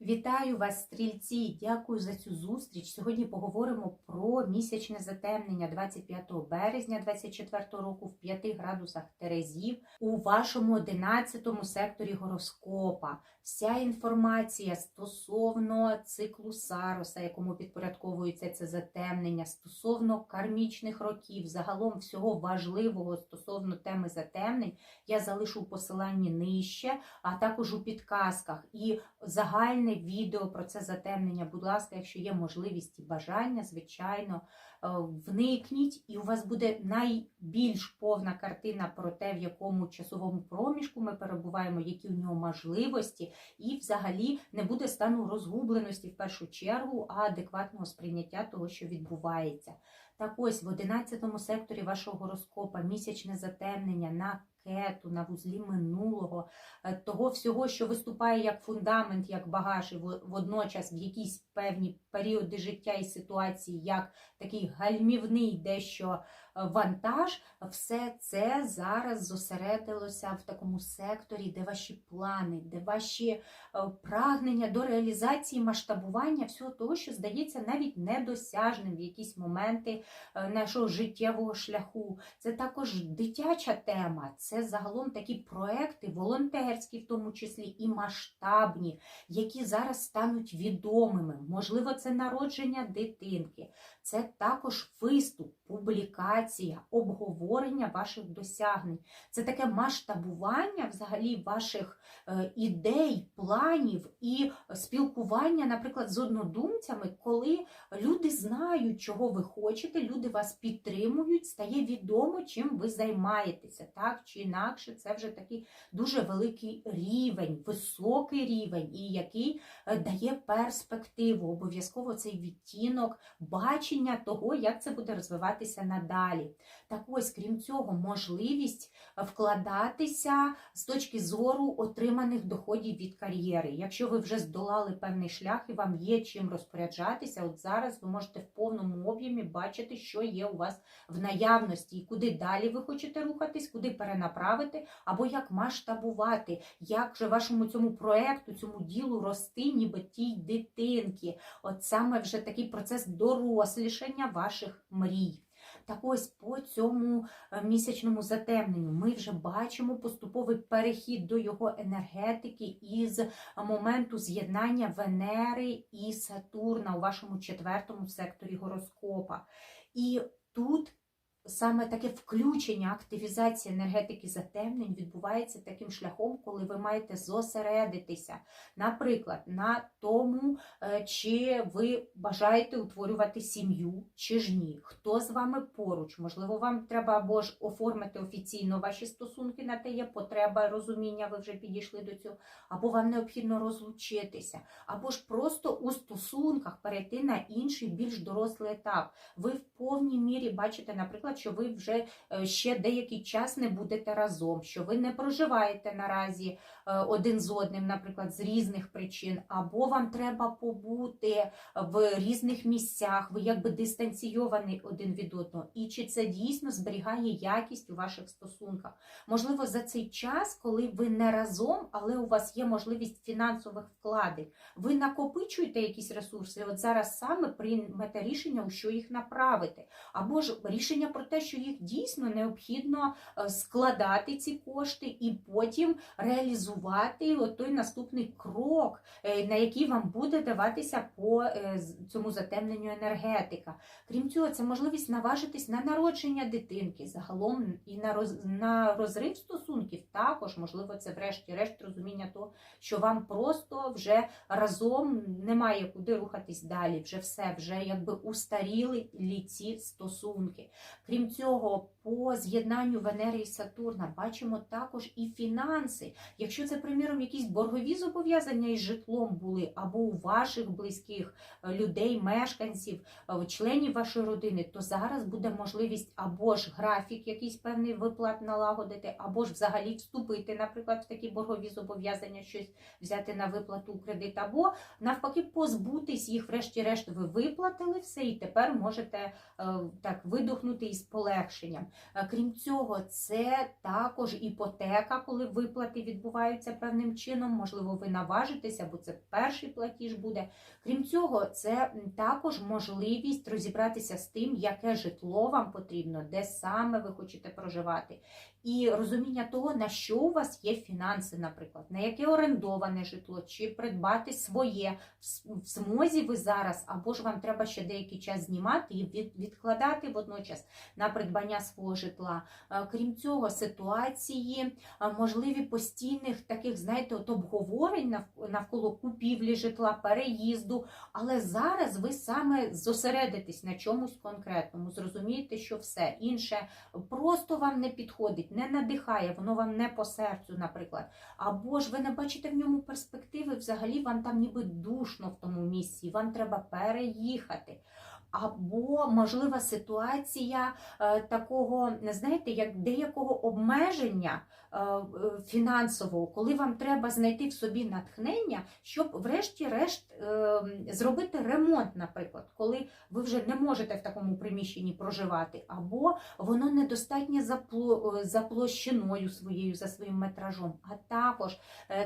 Вітаю вас, стрільці! Дякую за цю зустріч. Сьогодні поговоримо про місячне затемнення 25 березня 2024 року в 5 градусах Терезів у вашому 11 секторі гороскопа. Вся інформація стосовно циклу Сароса, якому підпорядковується це затемнення, стосовно кармічних років, загалом всього важливого стосовно теми затемнень, я залишу у посиланні нижче, а також у підказках. І загальне відео про це затемнення. Будь ласка, якщо є можливість і бажання, звичайно, е, вникніть, і у вас буде найбільш повна картина про те, в якому часовому проміжку ми перебуваємо, які у нього можливості, і взагалі не буде стану розгубленості в першу чергу, а адекватного сприйняття того, що відбувається. Так ось в 11 секторі вашого гороскопа місячне затемнення на кету, на вузлі минулого, е, того всього, що виступає як фундамент, як багаж, і водночас в якісь певні періоди життя і ситуації, як такий гальмівний дещо е, вантаж, все це зараз зосередилося в такому секторі, де ваші плани, де ваші е, прагнення до реалізації, масштабування всього того, що здається навіть недосяжним в якісь моменти нашого життєвого шляху. Це також дитяча тема, це загалом такі проекти, волонтерські в тому числі і масштабні, які зараз стануть відомими. Можливо, це народження дитинки, це також виступ, публікація, обговорення ваших досягнень. Це таке масштабування взагалі ваших е, ідей, планів і спілкування, наприклад, з однодумцями, коли люди знають, чого ви хочете, люди вас підтримують, стає відомо, чим ви займаєтеся, так чи інакше, це вже такий дуже великий рівень, високий рівень, і який е, дає перспективу. Обов'язково цей відтінок бачення того, як це буде розвиватися надалі. Так ось, крім цього, можливість вкладатися з точки зору отриманих доходів від кар'єри. Якщо ви вже здолали певний шлях і вам є чим розпоряджатися, от зараз ви можете в повному об'ємі бачити, що є у вас в наявності, і куди далі ви хочете рухатись, куди перенаправити, або як масштабувати, як же вашому цьому проекту, цьому ділу рости, ніби тій дитинки. От саме вже такий процес дорослішання ваших мрій. Так ось по цьому е, місячному затемненню ми вже бачимо поступовий перехід до його енергетики із моменту з'єднання Венери і Сатурна у вашому четвертому секторі гороскопа. І тут саме таке включення, активізація енергетики затемнень відбувається таким шляхом, коли ви маєте зосередитися, наприклад, на тому, е, чи ви бажаєте утворювати сім'ю, чи ж ні. Хто з вами поруч? Можливо, вам треба або ж оформити офіційно ваші стосунки на те є потреба, розуміння, ви вже підійшли до цього, або вам необхідно розлучитися, або ж просто у стосунках перейти на інший більш дорослий етап. Ви в повній мірі бачите, наприклад, що ви вже е, ще деякий час не будете разом, що ви не проживаєте наразі один з одним, наприклад, з різних причин, або вам треба побути в різних місцях, ви якби дистанційовані один від одного. І чи це дійсно зберігає якість у ваших стосунках? Можливо, за цей час, коли ви не разом, але у вас є можливість фінансових вкладень, ви накопичуєте якісь ресурси. От зараз саме приймете рішення, у що їх направити, або ж рішення про те, що їх дійсно необхідно е, складати ці кошти і потім реалізувати от той наступний крок, е, на який вам буде даватися по е, цьому затемненню енергетика. Крім цього, це можливість наважитись на народження дитинки, загалом і на роз на розрив стосунків. Також можливо, це врешті-решт розуміння того, що вам просто вже разом немає куди рухатись далі. Вже все, вже якби устаріли ці стосунки. Крім цього, по з'єднанню Венери і Сатурна бачимо також і фінанси. Якщо це, приміром, якісь боргові зобов'язання із житлом були, або у ваших близьких е, людей, мешканців, е, членів вашої родини, то зараз буде можливість або ж графік якийсь певний виплат налагодити, або ж взагалі вступити, наприклад, в такі боргові зобов'язання, щось взяти на виплату у кредит, або навпаки позбутись їх, врешті-решт, ви виплатили все, і тепер можете е, так видохнути із полегшенням. Е, Крім цього, це також іпотека, коли виплати відбуваються певним чином. Можливо, ви наважитеся, бо це перший платіж буде. Крім цього, це також можливість розібратися з тим, яке житло вам потрібно, де саме ви хочете проживати, і розуміння того, на що у вас є фінанси, наприклад, на яке орендоване житло, чи придбати своє в змозі ви зараз, або ж вам треба ще деякий час знімати і відкладати водночас на придбання свого житла. Е, Крім цього, ситуації е, можливі постійних таких, знаєте, от обговорень навколо купівлі житла, переїзду. Але зараз ви саме зосередитесь на чомусь конкретному, зрозумієте, що все інше просто вам не підходить, не надихає, воно вам не по серцю, наприклад. Або ж ви не бачите в ньому перспективи, взагалі вам там ніби душно в тому місці, вам треба переїхати. Або можлива ситуація е, такого, знаєте, як деякого обмеження е, фінансового, коли вам треба знайти в собі натхнення, щоб врешті-решт е, зробити ремонт, наприклад, коли ви вже не можете в такому приміщенні проживати, або воно недостатньо за, пло- за площиною своєю, за своїм метражом. А також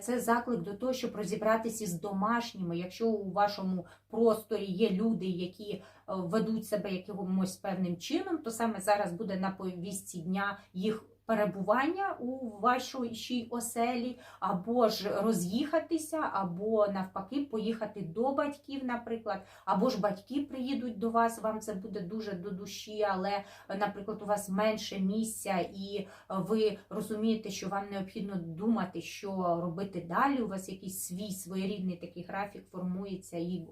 це заклик до того, щоб розібратися з домашніми, якщо у вашому просторі є люди, які ведуть себе якимось певним чином, то саме зараз буде на повістці дня їх перебування у вашій оселі, або ж роз'їхатися, або навпаки поїхати до батьків, наприклад, або ж батьки приїдуть до вас, вам це буде дуже до душі, але, наприклад, у вас менше місця, і ви розумієте, що вам необхідно думати, що робити далі. У вас якийсь свій своєрідний такий графік формується і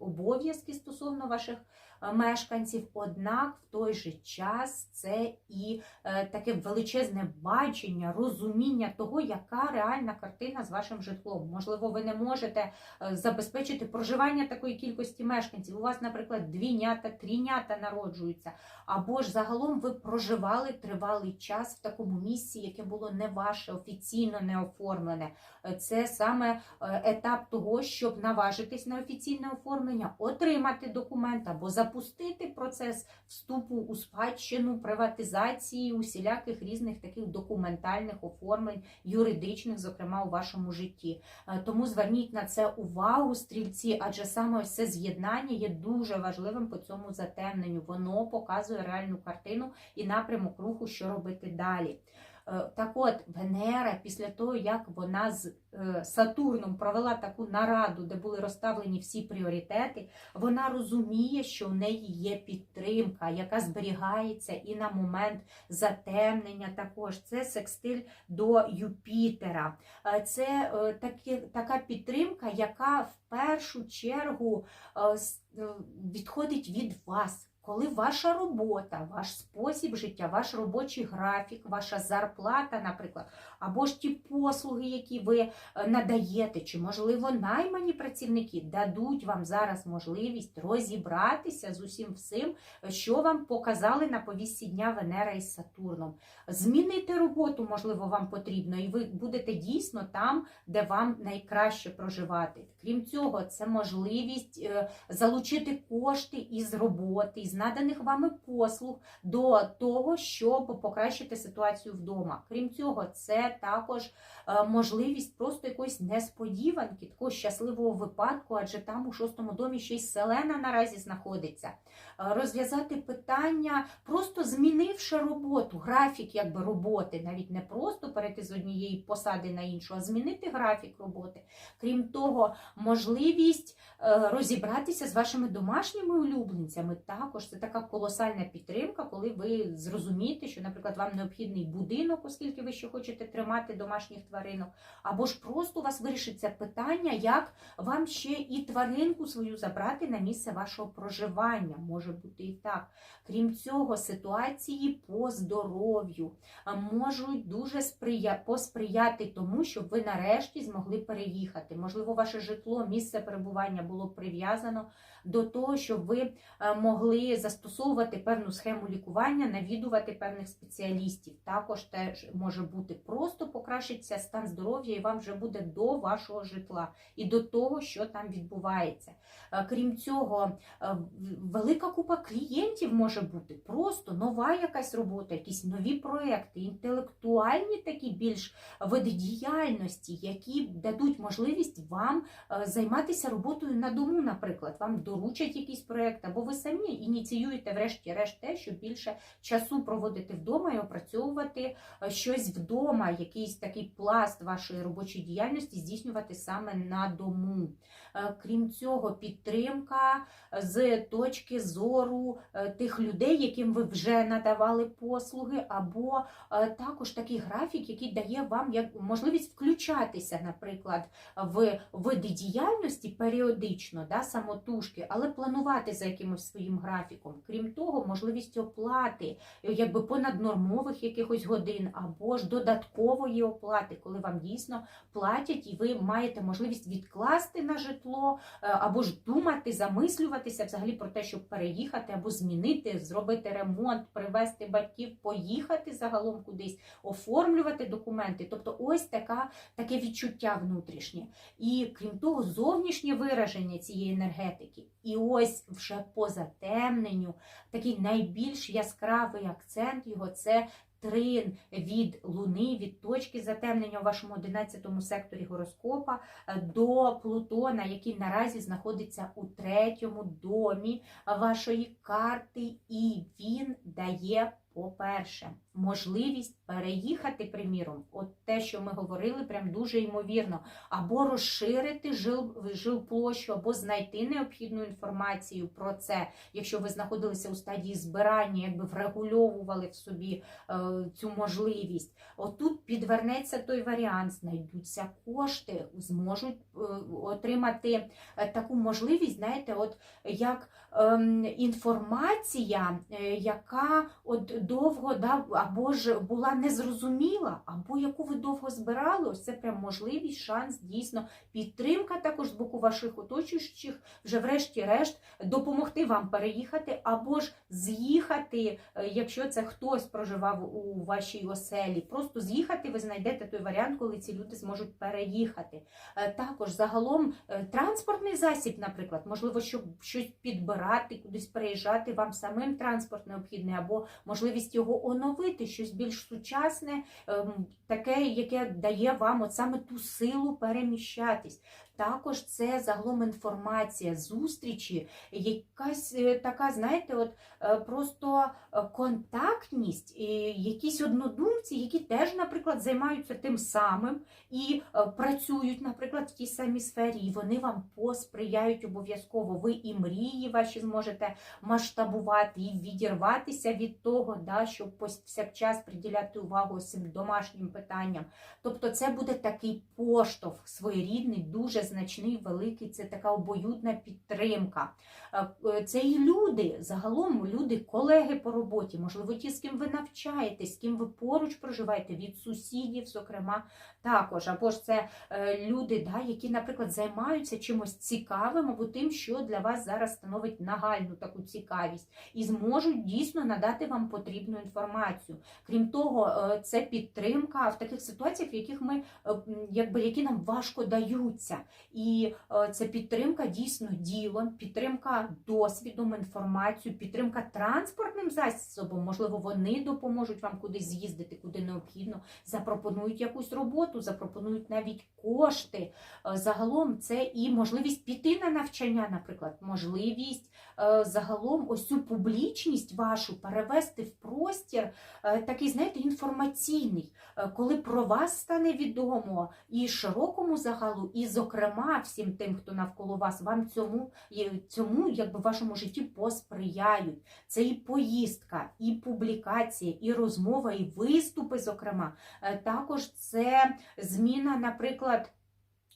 обов'язки стосовно ваших е, мешканців. Однак в той же час це і е, таке величезне бачення, розуміння того, яка реальна картина з вашим житлом. Можливо, ви не можете е, забезпечити проживання такої кількості мешканців. У вас, наприклад, двійнята, трійнята народжуються, або ж загалом ви проживали тривалий час в такому місці, яке було не ваше, офіційно не оформлене. Е, Це саме е, етап того, щоб наважитись на офіційне оформлення, отримати документ або запустити процес вступу у спадщину, приватизації, усіляких різних таких документальних оформлень, юридичних, зокрема у вашому житті. Е, Тому зверніть на це увагу, стрільці, адже саме ось це з'єднання є дуже важливим по цьому затемненню. Воно показує реальну картину і напрямок руху, що робити далі. Е, Так от, Венера, після того, як вона з е, Сатурном провела таку нараду, де були розставлені всі пріоритети, вона розуміє, що в неї є підтримка, яка зберігається і на момент затемнення. Також це секстиль до Юпітера. Е, Це такі, така підтримка, яка в першу чергу відходить від вас. Коли ваша робота, ваш спосіб життя, ваш робочий графік, ваша зарплата, наприклад, або ж ті послуги, які ви е, надаєте, чи, можливо, наймані працівники дадуть вам зараз можливість розібратися з усім всім, що вам показали на повісті дня Венера із Сатурном. Змінити роботу, можливо, вам потрібно, і ви будете дійсно там, де вам найкраще проживати. Крім цього, це можливість е, залучити кошти із роботи, із наданих вами послуг до того, щоб покращити ситуацію вдома. Крім цього, це також е, можливість просто якоїсь несподіванки, такого щасливого випадку, адже там у шостому домі ще й селена наразі знаходиться. Е, Розв'язати питання, просто змінивши роботу, графік якби роботи, навіть не просто перейти з однієї посади на іншу, а змінити графік роботи. Крім того, можливість розібратися з вашими домашніми улюбленцями. Також це така колосальна підтримка, коли ви зрозумієте, що, наприклад, вам необхідний будинок, оскільки ви ще хочете тримати домашніх тваринок, або ж просто у вас вирішиться питання, як вам ще і тваринку свою забрати на місце вашого проживання. Може бути і так. Крім цього, ситуації по здоров'ю можуть дуже сприя... посприяти тому, щоб ви нарешті змогли переїхати. Можливо, ваше житло, місце перебування було прив'язано до того, щоб ви е, могли застосовувати певну схему лікування, навідувати певних спеціалістів. Також теж може бути просто покращиться стан здоров'я, і вам вже буде до вашого житла і до того, що там відбувається. Е, Крім цього, е, велика купа клієнтів може бути, просто нова якась робота, якісь нові проекти, інтелектуальні такі більш види діяльності, які дадуть можливість вам займатися роботою на дому, наприклад, вам доручать якийсь проект, або ви самі ініціюєте, врешті-решт, те, щоб більше часу проводити вдома і опрацьовувати е, щось вдома, якийсь такий пласт вашої робочої діяльності здійснювати саме на дому. Е, Крім цього, підтримка з точки зору е, тих людей, яким ви вже надавали послуги, або е, також такий графік, який дає вам можливість включатися, наприклад, в види діяльності періодично, да, самотужки, але планувати за якимось своїм графіком. Крім того, можливість оплати, е, якби понаднормових якихось годин, або ж додаткової оплати, коли вам дійсно платять, і ви маєте можливість відкласти на житло, е, або ж думати, замислюватися взагалі про те, щоб переїхати, або змінити, зробити ремонт, привезти батьків, поїхати загалом кудись, оформлювати документи. Тобто, ось така таке відчуття внутрішнє. І крім того, зовнішнє вираження цієї енергетики. І ось вже по затемненню такий найбільш яскравий акцент його це. Трин від Луни, від точки затемнення у вашому 11 секторі гороскопа е, до Плутона, який наразі знаходиться у третьому домі вашої карти, і він дає, по-перше, можливість переїхати, приміром, от те, що ми говорили, прям дуже ймовірно, або розширити жил, жилплощу, або знайти необхідну інформацію про це, якщо ви знаходилися у стадії збирання, якби врегульовували в собі е, цю можливість. Отут підвернеться той варіант, знайдуться кошти, зможуть е, отримати е, таку можливість, знаєте, от як ем, інформація, е, яка от довго да, або ж була незрозуміла, або яку ви довго збирали, ось це прям можливість, шанс, дійсно, підтримка також з боку ваших оточуючих, вже врешті-решт допомогти вам переїхати, або ж з'їхати, е, якщо це хтось проживав у вашій оселі. Просто з'їхати, ви знайдете той варіант, коли ці люди зможуть переїхати. Е, Також загалом е, транспортний засіб, наприклад, можливо, щоб щось підбирати, кудись переїжджати, вам самим транспорт необхідний, або можливість його оновити, щось більш сучасне, ем, таке, яке дає вам от саме ту силу переміщатись. Також це загалом інформація, зустрічі, якась е, така, знаєте, от е, просто е, контактність, якісь однодумці, які теж, наприклад, займаються тим самим і працюють, наприклад, в тій самій сфері, і вони вам посприяють обов'язково. Ви і мрії ваші зможете масштабувати і відірватися від того, да, щоб повсякчас приділяти увагу цим домашнім питанням. Тобто, це буде такий поштовх своєрідний, дуже значний, великий. Це така обоюдна підтримка. Е, е, Це і люди, загалом люди, колеги по роботі, можливо, ті, з ким ви навчаєтесь, з ким ви поруч проживаєте, від сусідів, зокрема, також. Або ж це е, люди, да, які, наприклад, займаються чимось цікавим або тим, що для вас зараз становить нагальну таку цікавість, і зможуть дійсно надати вам потрібну інформацію. Крім того, це підтримка в таких ситуаціях, в яких ми якби які нам важко даються. І це підтримка дійсно ділом, підтримка досвідом, інформацією, підтримка транспортним засобом. Можливо, вони допоможуть вам кудись з'їздити, куди необхідно, запропонують якусь роботу, запропонують навіть кошти. Е, Загалом це і можливість піти на навчання, наприклад, можливість загалом ось цю публічність вашу перевести в простір, е, такий, знаєте, інформаційний, Е, коли про вас стане відомо і широкому загалу, і, зокрема, всім тим, хто навколо вас, вам цьому, цьому якби вашому житті посприяють. Це і поїздка, і публікація, і розмова, і виступи, зокрема. Е, Також це зміна, наприклад.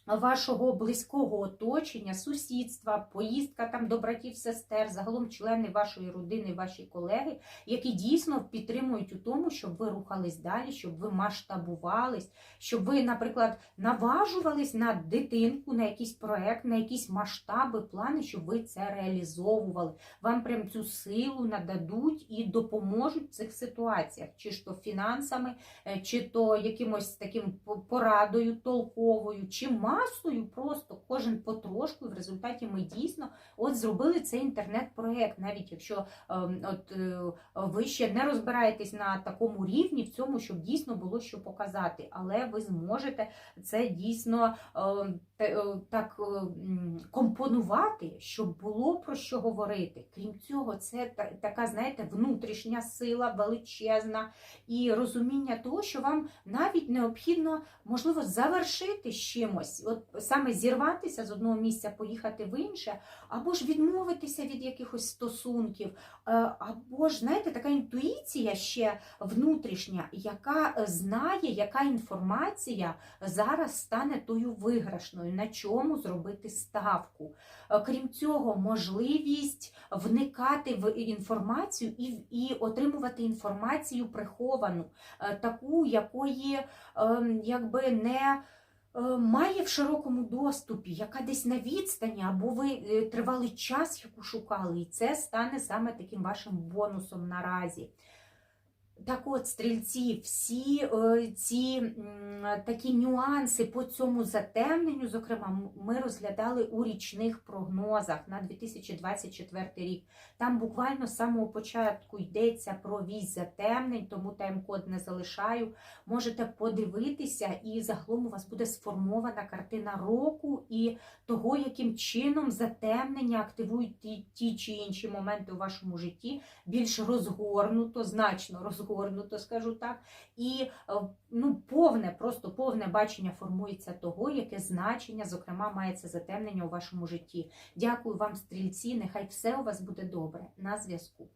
Вашого близького оточення, сусідства, поїздка там до братів, сестер, загалом члени вашої родини, ваші колеги, які дійсно підтримують у тому, щоб ви рухались далі, щоб ви масштабувались, щоб ви, наприклад, наважувались на дитинку, на якийсь проект, на якісь масштаби, плани, щоб ви це реалізовували. Вам прям цю силу нададуть і допоможуть в цих ситуаціях, чи ж то фінансами, е, чи то якимось таким порадою толковою, чи масою, просто кожен потрошку. І в результаті ми дійсно от зробили цей інтернет-проект, навіть якщо ем, от е, ви ще не розбираєтесь на такому рівні в цьому, щоб дійсно було що показати, але ви зможете це дійсно ем, так е, компонувати, щоб було про що говорити. Крім цього, це така, знаєте, внутрішня сила величезна і розуміння того, що вам навіть необхідно, можливо, завершити з чимось, от саме зірватися з одного місця, поїхати в інше, або ж відмовитися від якихось стосунків, е, або ж, знаєте, така інтуїція ще внутрішня, яка е, знає, яка інформація зараз стане тою виграшною, на чому зробити ставку. Е, Крім цього, можливість вникати в інформацію і, і отримувати інформацію приховану, е, таку, якої ем, якби не е, має в широкому доступі, яка десь на відстані, або ви тривалий час яку шукали, і це стане саме таким вашим бонусом наразі. Так от, стрільці, всі е, ці такі нюанси по цьому затемненню, зокрема, ми розглядали у річних прогнозах на 2024 рік. Там буквально з самого початку йдеться про вісь затемнень, тому тайм-код не залишаю. Можете подивитися, і загалом у вас буде сформована картина року і того, яким чином затемнення активують ті, ті чи інші моменти у вашому житті більш розгорнуто, значно розгорнуто, скажу так. І е, ну, повне, просто повне бачення формується того, яке значення, зокрема, має це затемнення у вашому житті. Дякую вам, стрільці. Нехай все у вас буде добре. На зв'язку.